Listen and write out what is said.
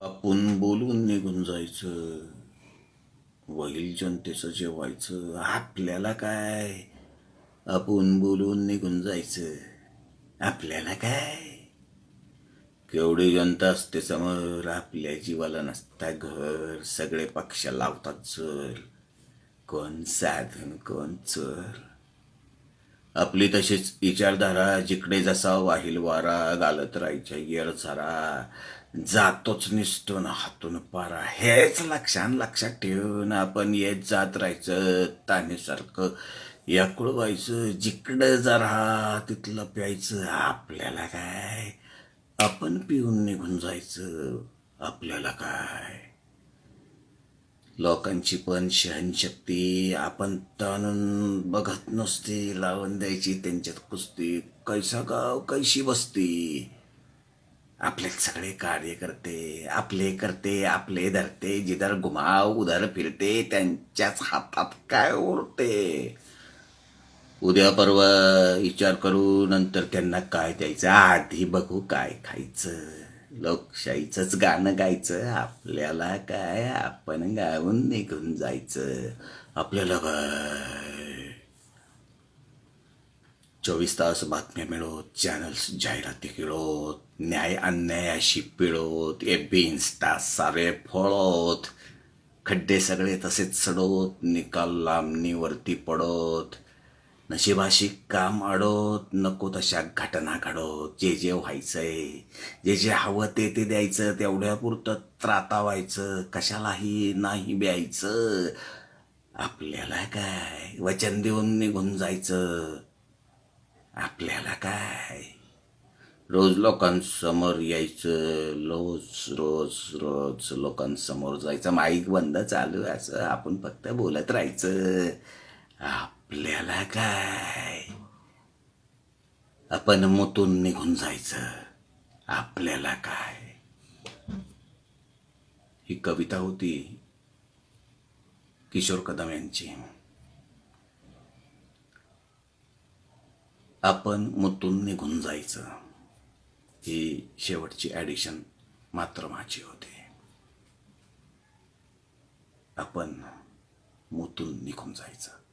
आपण बोलून निघून जायचं. वडील जनतेचं जेवायचं. आपल्याला काय? आपण बोलून निघून जायचं. आपल्याला काय? केवढी जनता असते समोर. आपल्या जीवाला नसता घर. सगळे पक्ष लावतात चर कोण साधन कोण चर. आपली तशीच विचारधारा जिकडे जसा वाहिल वारा गालत राहायच्या येळ झरा जातोच निसटून हातून पारा. हेच लक्षात लक्षात ठेवून आपण येत जात राहायचं. तानेसारखं याकुळ व्हायचं. जिकडं जरा तिथलं प्यायचं. आपल्याला काय? आपण पिऊन निघून जायचं. आपल्याला काय? लोकांची पण सहनशक्ती आपण ताणून बघत नसते लावून द्यायची त्यांच्यात कुस्ती. कैसा गाव कैशी बसती. आपले सगळे कार्य करते आपले करते आपले धरते. जिधर घुमाव उधर फिरते त्यांच्याच हातात काय उरते. उद्या परवा विचार करू नंतर त्यांना काय द्यायचं? आधी बघू काय खायचं. लोकशाहीचंच गाणं गायचं आपल्याला काय आपण गाऊन निघून जायचं. आपल्याला काय? चोवीस तास बातम्या मिळवत चॅनल्स जाहिराती खेळोत न्याय अन्यायाशी पिळवत एबी इन्स्टा सारे फळोत खड्डे सगळे तसेच सडोत निकाल लांबणीवरती पडत. नशिबाशी काम अडोत नको तशा घटना घडोत. जे जे व्हायचंय जे जे हवं ते ते द्यायचं तेवढ्या पुरतं त्राता व्हायचं कशालाही नाही ब्यायचं. आपल्याला काय? वचन देऊन निघून जायचं. आपल्याला काय? रोज लोकांसमोर यायचं. रोज रोज रोज लोकांसमोर जायचं. माईक बंद चालू असं आपण फक्त बोलत राहायचं. आपल्याला काय आपण मुतून निघून जायचं. आपल्याला काय? ही कविता होती किशोर कदम यांची. आपण मुतून निघून जायचं. ही शेवटची ॲडिशन मात्र माझी होती. आपण मुतून निघून जायचं.